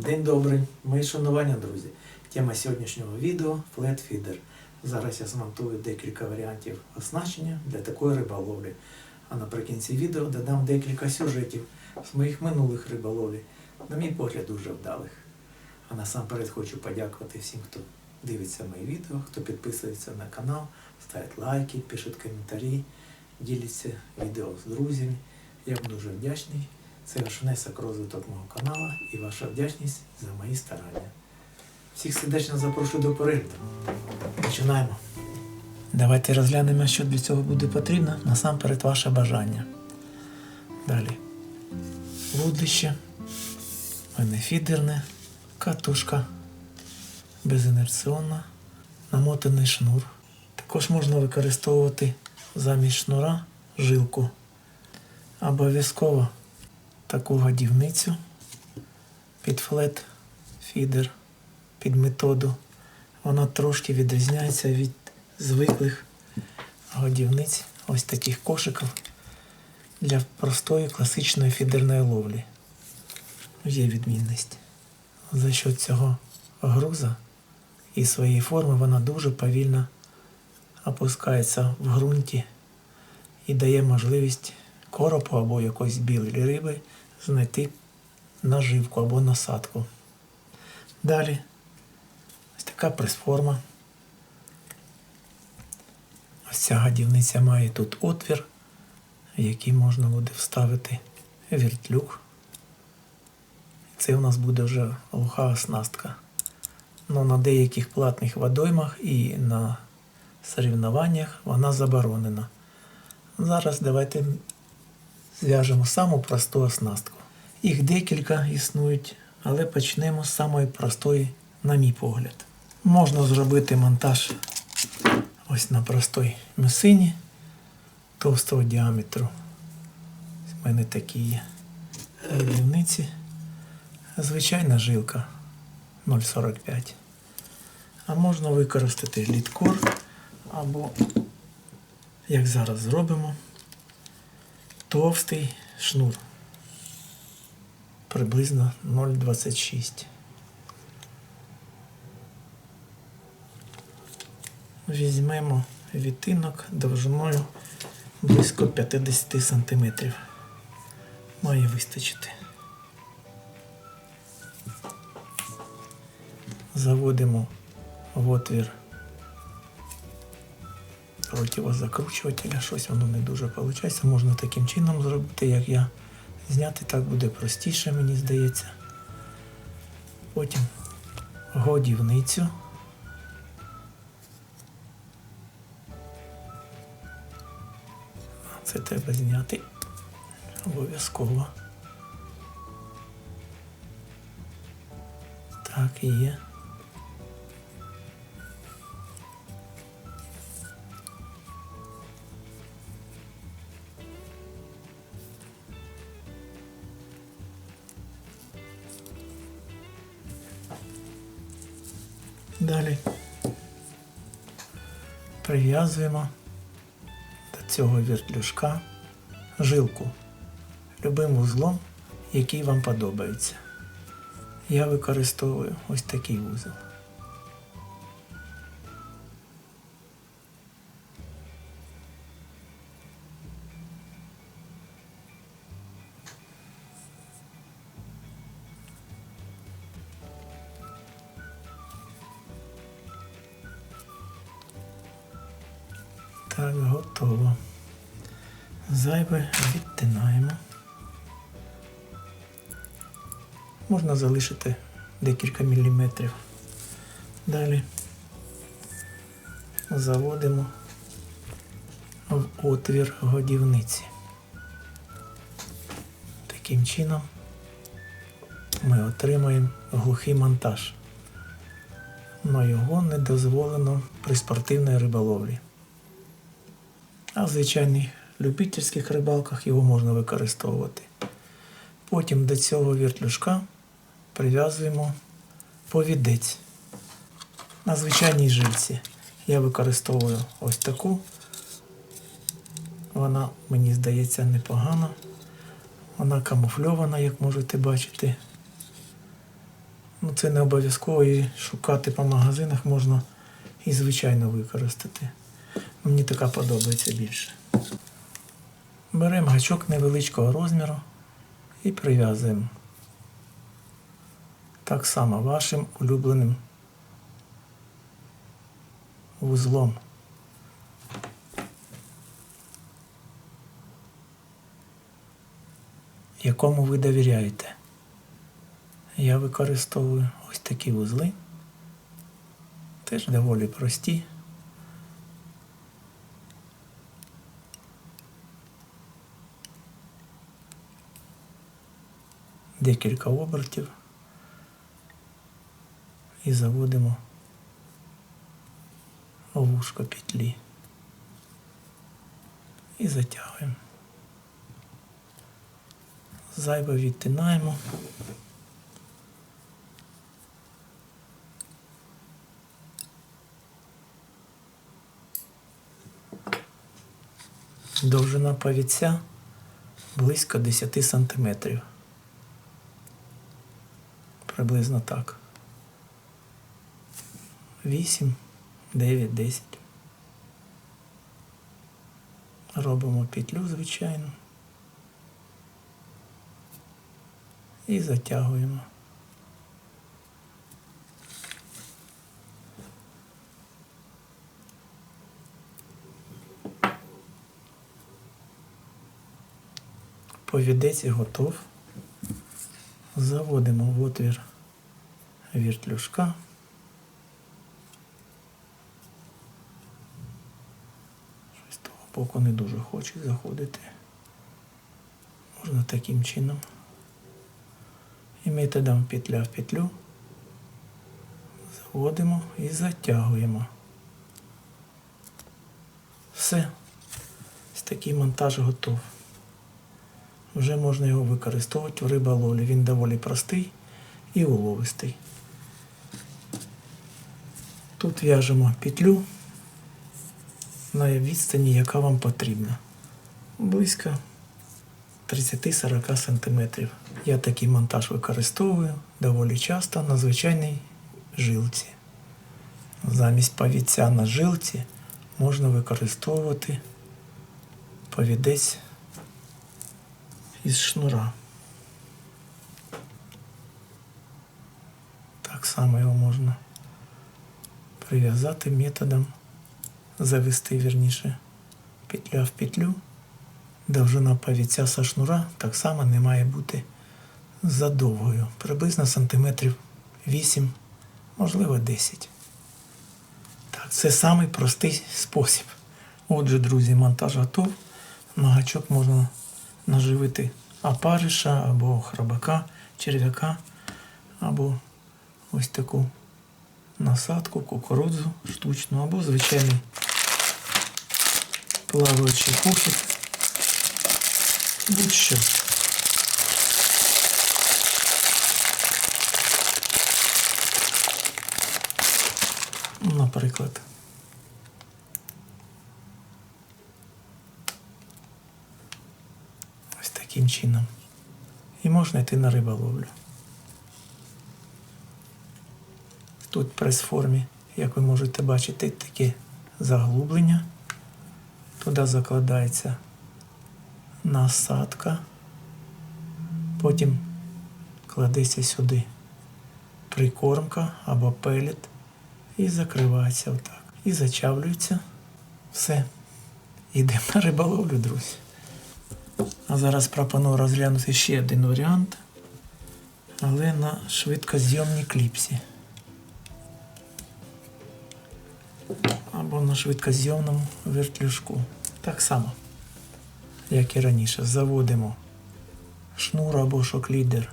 День добрий, мої шанування, друзі. Тема сьогоднішнього відео флетфідер. Зараз я змонтую декілька варіантів оснащення для такої риболовлі. А наприкінці відео додам декілька сюжетів з моїх минулих риболовлі, на мій погляд, дуже вдалих. А насамперед хочу подякувати всім, хто дивиться мої відео, хто підписується на канал, ставить лайки, пишуть коментарі, діляться відео з друзями. Я вам дуже вдячний. Це ваш внесок розвиток мого каналу і ваша вдячність за мої старання. Всіх сердечно запрошую до перегляду. Починаємо. Давайте розглянемо, що для цього буде потрібно. Насамперед ваше бажання. Далі. Вудлище. Фідерне, катушка безінерційна, намотаний шнур. Також можна використовувати замість шнура жилку. Обов'язково таку годівницю під флет фідер, під методу. Вона трошки відрізняється від звиклих годівниць, ось таких кошиків для простої класичної фідерної ловлі. Є відмінність. За що цього груза і своєї форми вона дуже повільно опускається в ґрунті і дає можливість коропу або якоїсь білої риби знайти наживку або насадку. Далі ось така пресформа. Ось ця гадівниця має тут отвір, в який можна буде вставити віртлюк. Це у нас буде вже глуха оснастка. Но на деяких платних водоймах і на соревнованнях вона заборонена. Зараз давайте зв'яжемо саму просту оснастку. Їх декілька існують, але почнемо з самої простої, на мій погляд. Можна зробити монтаж ось на простій місині товстого діаметру. В мене такі є рівниці. Звичайна жилка 0,45. А можна використати літкор або, як зараз зробимо, товстий шнур. Приблизно 0,26. Візьмемо відтинок довжиною близько 50 см. Має вистачити. Заводимо в отвір противозакручувателя. Щось воно не дуже виходить. Можна таким чином зробити, як я. Зняти так буде простіше, мені здається. Потім годівницю. Це треба зняти обов'язково. Так і є. Прив'язуємо до цього віртлюшка жилку любим вузлом, який вам подобається. Я використовую ось такий вузол. Можна залишити декілька міліметрів. Далі заводимо в отвір годівниці. Таким чином ми отримаємо глухий монтаж. Но його не дозволено при спортивній риболовлі. А в звичайних любительських рибалках його можна використовувати. Потім до цього віртлюжка прив'язуємо повідець. На звичайній жильці я використовую ось таку. Вона, мені здається, непогана. Вона камуфльована, як можете бачити. Ну це не обов'язково і шукати по магазинах можна і звичайно використати. Мені така подобається більше. Беремо гачок невеличкого розміру і прив'язуємо. Так само вашим улюбленим вузлом. Якому ви довіряєте. Я використовую ось такі вузли. Теж доволі прості. Декілька обертів і заводимо вушко петлі і затягуємо. Зайве відтинаємо. Довжина повіця близько 10 сантиметрів. Приблизно так. 8, 9, 10. Робимо петлю, звичайно. І затягуємо. Повідець готов. Заводимо в отвір віртлюшка. Боку не дуже хоче заходити. Можна таким чином. І методом петля в петлю заводимо і затягуємо. Все. Ось такий монтаж готов. Вже можна його використовувати в риболовлі. Він доволі простий і уловистий. Тут в'яжемо петлю на відстані, яка вам потрібна. Близько 30-40 см. Я такий монтаж використовую доволі часто на звичайній жилці. Замість повідця на жилці можна використовувати повідець із шнура. Так само його можна прив'язати методом, завести вірніше петля в петлю. Довжина повіця со шнура так само не має бути задовгою. Приблизно сантиметрів 8, можливо 10. Так, це самий простий спосіб. Отже, друзі, монтаж готов. На гачок можна наживити опариша або храбака, черв'яка, або ось таку насадку, кукурудзу штучну, або звичайний плаваючий кухід. Будь-що. Наприклад. Ось таким чином. І можна йти на риболовлю. Тут прес-формі, як ви можете бачити, таке заглублення. Туди закладається насадка. Потім кладеться сюди прикормка або пелет і закривається отак. І зачавлюється. Все. Йдемо на риболовлю, друзі. А зараз пропоную розглянути ще один варіант, але на швидкозйомній кліпсі. Або на швидкозйомному вертлюжку. Так само, як і раніше. Заводимо шнур або шоклідер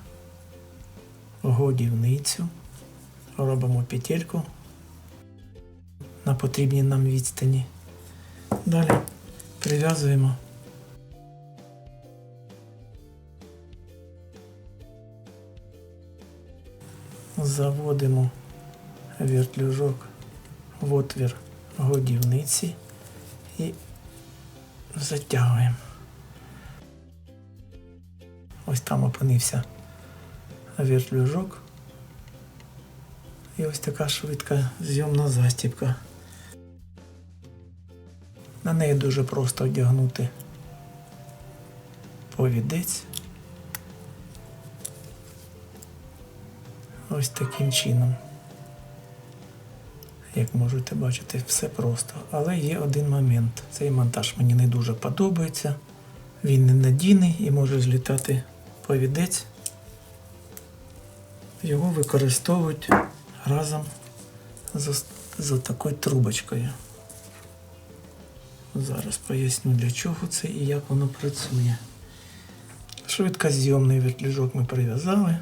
в годівницю, робимо петельку на потрібній нам відстані. Далі прив'язуємо заводимо вертлюжок в отвір годівниці і затягуємо. Ось там опинився вертлюжок. І ось така швидка зйомна застібка. На неї дуже просто одягнути повідець. Ось таким чином. Як можете бачити, все просто. Але є один момент. Цей монтаж мені не дуже подобається. Він ненадійний і може злітати повідець. Його використовують разом з, з такою трубочкою. Зараз поясню для чого це і як воно працює. Швидкозйомний вертлюжок ми прив'язали.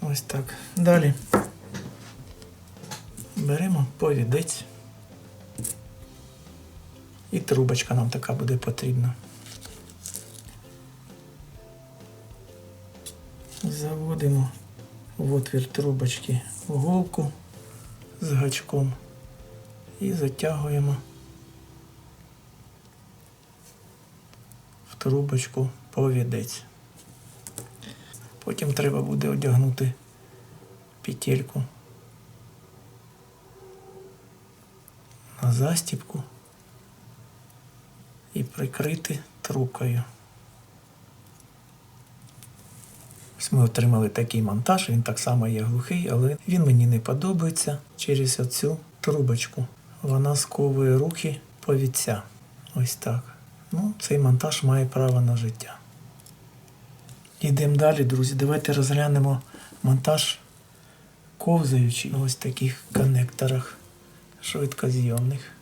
Ось так. Далі беремо повідець. І трубочка нам така буде потрібна. Заводимо в отвір трубочки голку з гачком і затягуємо в трубочку повідець. Потім треба буде одягнути петельку на застіпку і прикрити трубкою. Ось ми отримали такий монтаж, він так само є глухий, але він мені не подобається через оцю трубочку. Вона сковує рухи повідця. Ось так. Ну, цей монтаж має право на життя. Йдемо далі, друзі. Давайте розглянемо монтаж ковзаючий ось таких коннекторах швидкозйомних,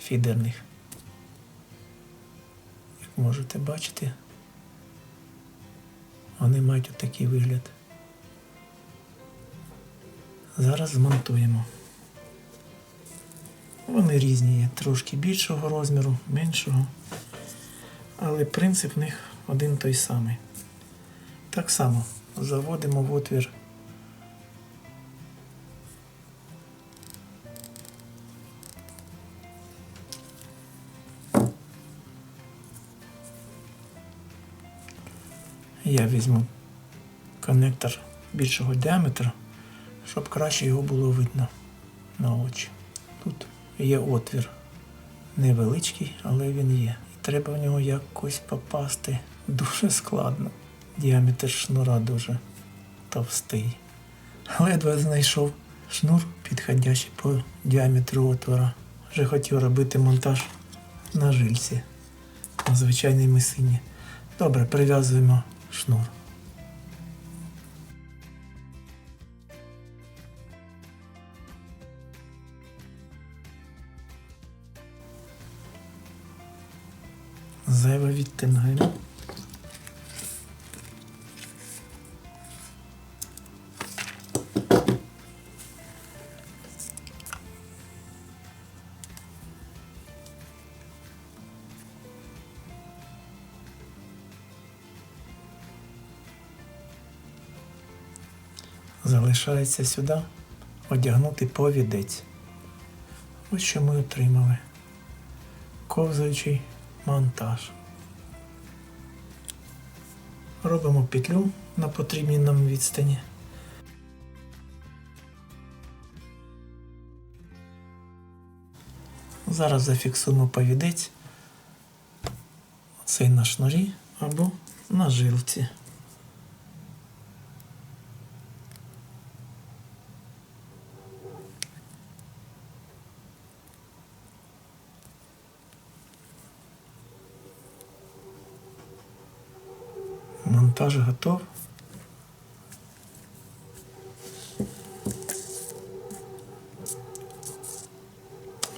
фідерних. Як можете бачити, вони мають отакий вигляд. Зараз змонтуємо. Вони різні є, трошки більшого розміру, меншого, але принцип в них один той самий. Так само заводимо в отвір Я візьму коннектор більшого діаметра, щоб краще його було видно на очі. Тут є отвір невеличкий, але він є. І треба в нього якось попасти дуже складно. Діаметр шнура дуже товстий. Ледве знайшов шнур, підходящий по діаметру отвора. Вже хотів робити монтаж на жильці, на звичайній мисині. Добре, прив'язуємо шнур. Зайве відтинаємо. Залишається сюди одягнути повідець. Ось що ми отримали. Ковзаючий монтаж. Робимо петлю на потрібній нам відстані. Зараз зафіксуємо повідець цей на шнурі або на жилці. Монтаж готов.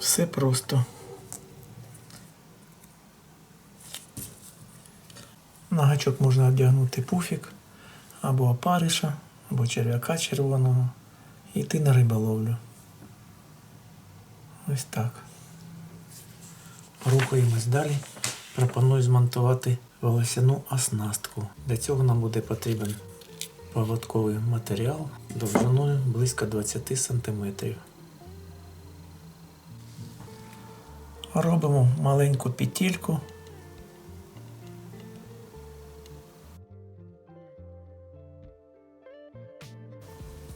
Все просто. На гачок можна одягнути пуфік або опариша, або черв'яка червоного і йти на риболовлю. Ось так. Рухаємось далі. Пропоную змонтувати волосяну оснастку. Для цього нам буде потрібен поводковий матеріал довжиною близько 20 см. Робимо маленьку петельку.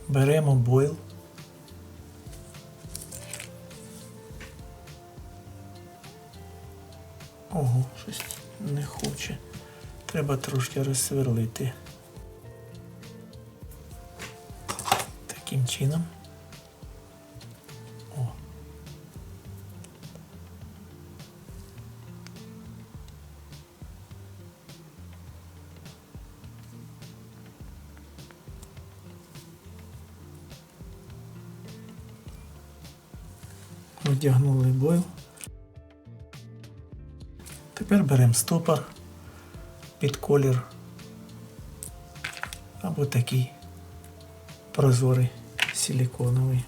Беремо бойл. Ого, щось не хоче. Треба трошки розсверлити. Таким чином. О. Одягнули бойл. Тепер беремо стопор під колір або такий прозорий силиконовий.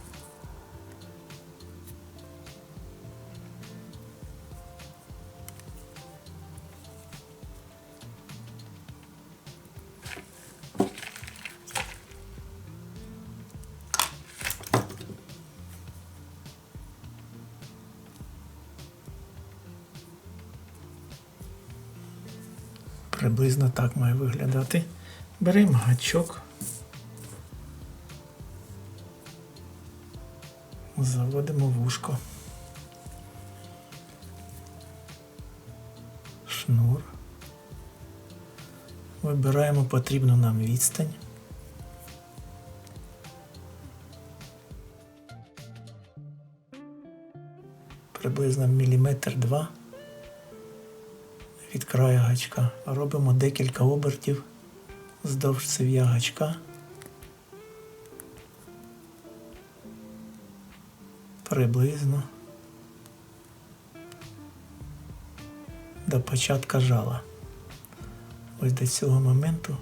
Так має виглядати. Беремо гачок. Заводимо вушко. Шнур. Вибираємо потрібну нам відстань. Приблизно міліметр два від краю гачка. Робимо декілька обертів вздовж цев'я гачка. Приблизно до початка жала. Ось до цього моменту,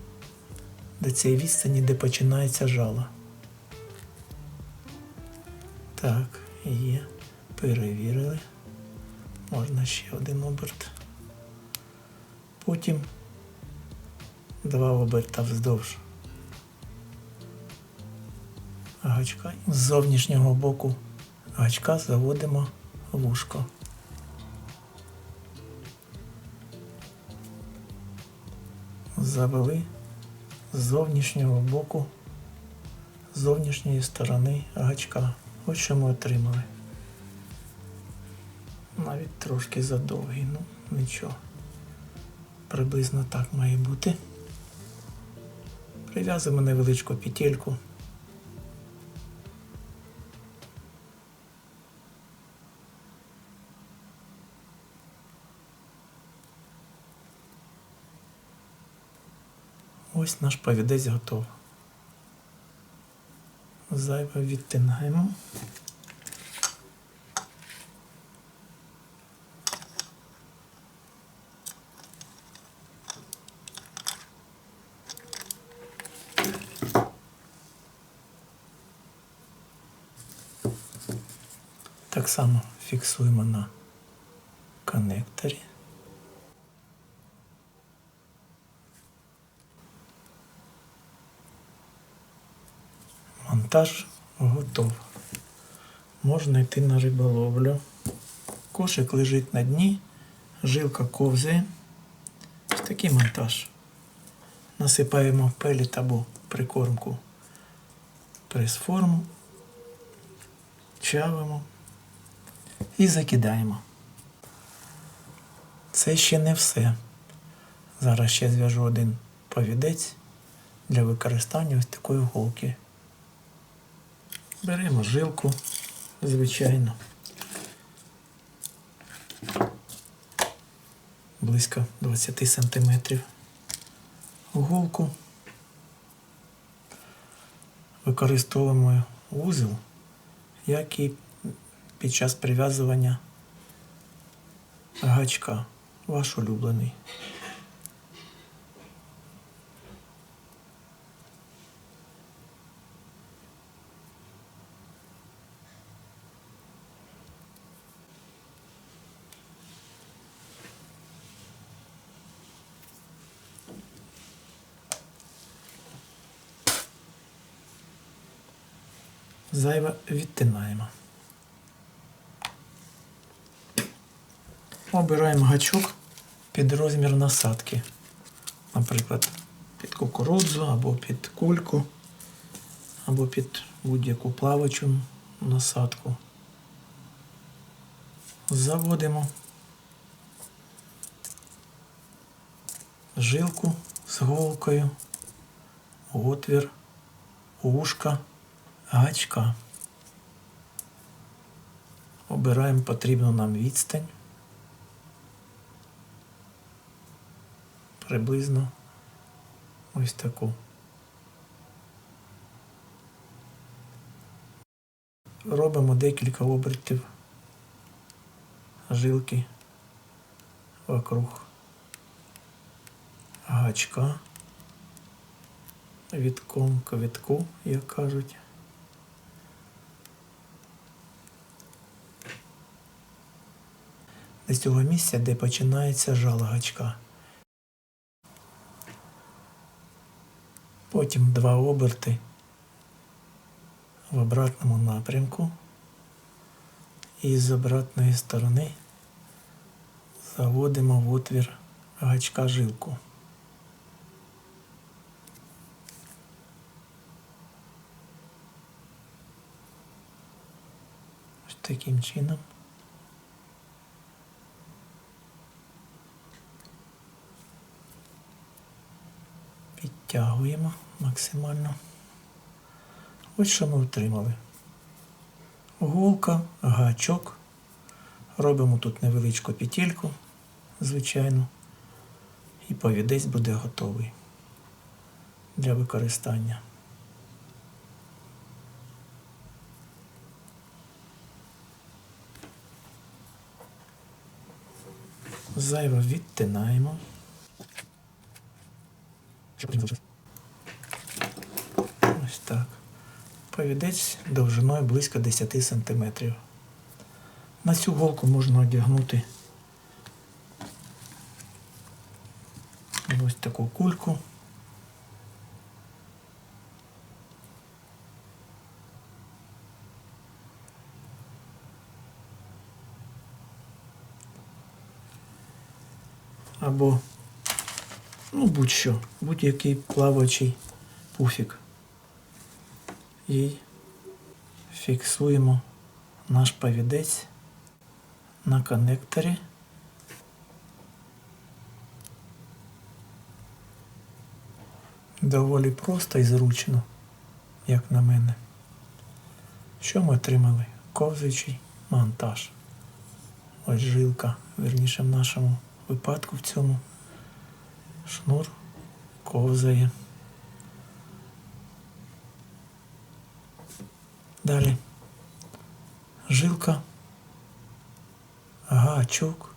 до цієї відстані, де починається жало. Так, є. Перевірили. Можна ще один оберт. Потім два оберта вздовж гачка. З зовнішнього боку гачка заводимо вушко. Завели з зовнішнього боку, з зовнішньої сторони гачка. Ось що ми отримали. Навіть трошки задовгий, ну нічого. Приблизно так має бути. Прив'язуємо невеличку петельку. Ось наш повідець готов. Зайве відтинаємо. Само фіксуємо на коннекторі. Монтаж готов. Можна йти на риболовлю. Кошик лежить на дні, жилка ковзає. Ось такий монтаж. Насипаємо пеліт або прикормку прес-форму, чавимо і закидаємо. Це ще не все. Зараз ще зв'яжу один повідець для використання ось такої голки. Беремо жилку, звичайно. Близько 20 сантиметрів. Голку. Використовуємо вузол, як і під час прив'язування гачка. Ваш улюблений. Зайве відтинаємо. Обираємо гачок під розмір насадки. Наприклад, під кукурудзу або під кульку. або під будь-яку плавачу насадку. Заводимо жилку з голкою, отвір, ушка, гачка. Обираємо потрібну нам відстань. Приблизно ось таку. Робимо декілька обертів жилки вокруг гачка вітком к вітку, як кажуть. З цього місця, де починається жало гачка. Потім два оберти в обратному напрямку і з обратної сторони заводимо в отвір гачка жилку. Таким чином. Підтягуємо максимально. Ось що ми отримали. Голка, гачок. Робимо тут невеличку петельку, звичайно. І повідець буде готовий для використання. Зайве відтинаємо. Ось так. Повідець довжиною близько 10 см. На цю голку можна одягнути ось таку кульку. Або ну будь-що, будь-який плаваючий пуфік. І фіксуємо наш повідець на коннекторі. Доволі просто і зручно, як на мене. Що ми отримали? Ковзичий монтаж. Ось жилка, верніше в нашому випадку в цьому шнур ковзає. Далі. Жилка, гачок,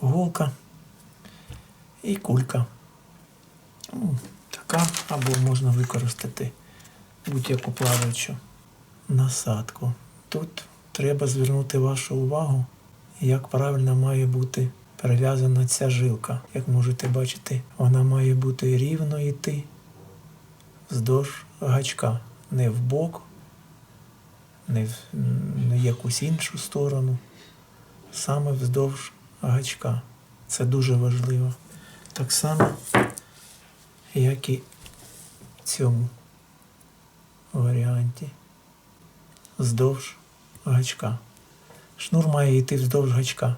голка і кулька. Ну, Така або можна використати будь-яку плаваючу насадку. Тут треба звернути вашу увагу, як правильно має бути перев'язана ця жилка. Як можете бачити, вона має бути рівно йти вздовж гачка, не в бок, не в не якусь іншу сторону, саме вздовж гачка. Це дуже важливо. Так само, як і в цьому варіанті. Вздовж гачка. Шнур має йти вздовж гачка.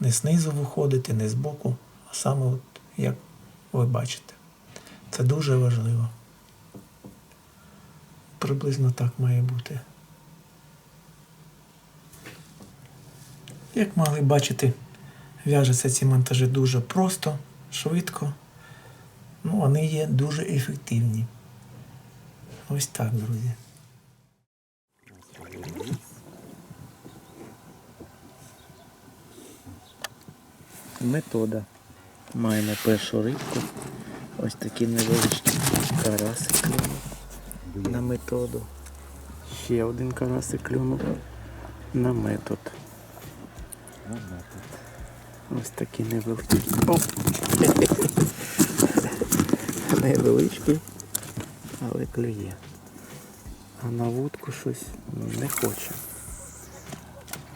Не знизу виходити, не збоку, а саме от як ви бачите. Це дуже важливо. Приблизно так має бути. Як могли бачити, в'яжуться ці монтажі дуже просто, швидко. Ну, вони є дуже ефективні. Ось так, друзі. Метода. Маємо першу рибку. Ось такі невеличкі карасик клюнув на методу. Ще один карасик клюнув на метод. Ось такі невеличкі. О! Невеличкі, але клює. А на вудку щось не хоче.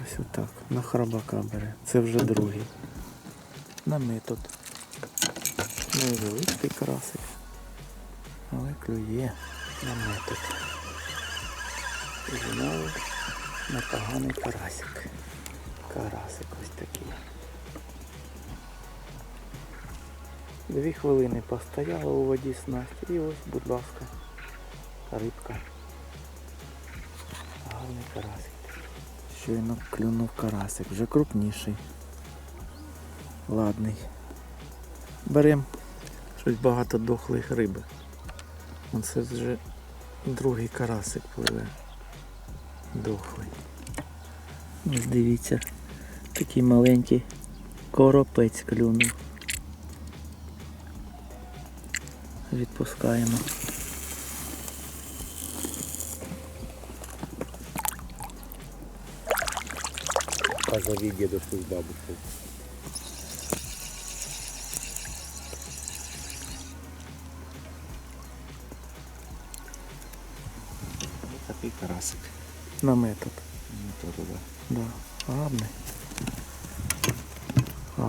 Ось отак. На храбака бере. Це вже другий. На метод. Невеличкий красик. Але клює на метод. І знову непоганий карасик. Карасик ось такий. Дві хвилини постояла у воді снасті і ось, будь ласка, рибка. Гарний карасик. Щойно клюнув карасик, вже крупніший. Ладний. Берем щось багато дохлих риби. Оце вже другий карасик пливе. Дохлий. Ось дивіться, такий маленький коропець клюнув. Відпускаємо. Позови дедушку с бабушкой. Ось такий карасик. На метод. То да. Да, гарний.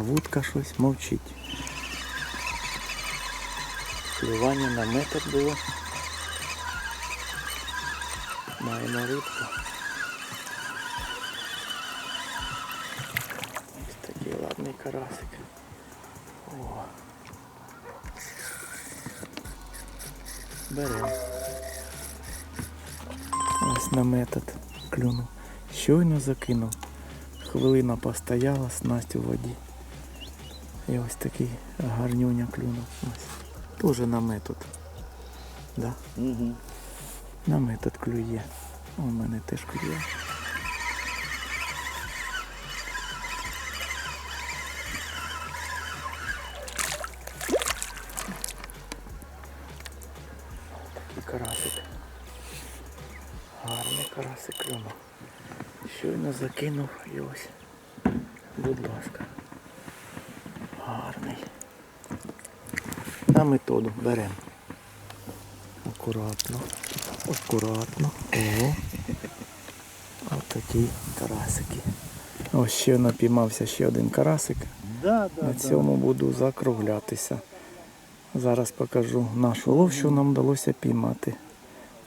Вудка щось мовчить. Клювання на метод було. Маємо рибку. Ось такий ладний карасик. О. Беремо. Ось на метод клюнув. Щойно закинув. Хвилина постояла, снасть у воді. І ось такий гарнюня клюнув. Ось. Тоже на метод. Да? Угу. На метод клює. У мене теж клює. Карасик. Гарний карасик клюнув. Щойно закинув і ось. Будь ласка. Гарний. На методу беремо. Акуратно. Акуратно. О. Ось такі карасики. Ось ще напіймався ще один карасик. Да, да, На да. цьому буду закруглятися. Зараз покажу наш улов, що нам вдалося піймати.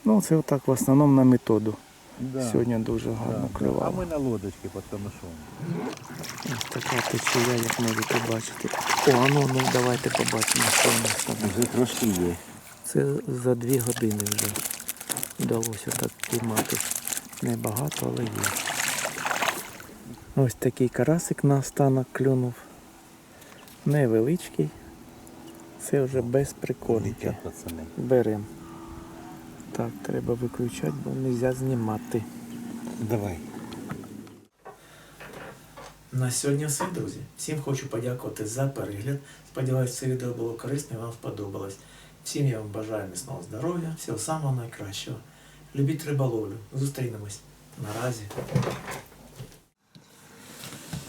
Ну, це отак в основному на методу. Да. Сьогодні дуже Да, гарно да. клювало. А мы на лодочке под камышом. Ось така течія, як можете бачити. О, а ну, ну давайте побачимо, що у нас там. Уже трошки є. Це за дві години вже вдалося так піймати. Небагато, але є. Ось такий карасик на останок клюнув. Невеличкий. Це вже без приколіки. Летят пацаны. Берем. Так, треба виключати, бо не можна знімати. Давай. На сьогодні все, друзі. Всім хочу подякувати за перегляд. Сподіваюсь, це відео було корисне і вам сподобалось. Всім я вам бажаю міцного здоров'я, всього самого найкращого. Любіть риболовлю. Зустрінемось. Наразі.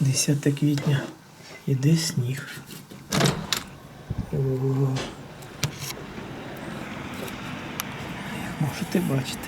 10 квітня. Іде сніг. О. Можете бачити.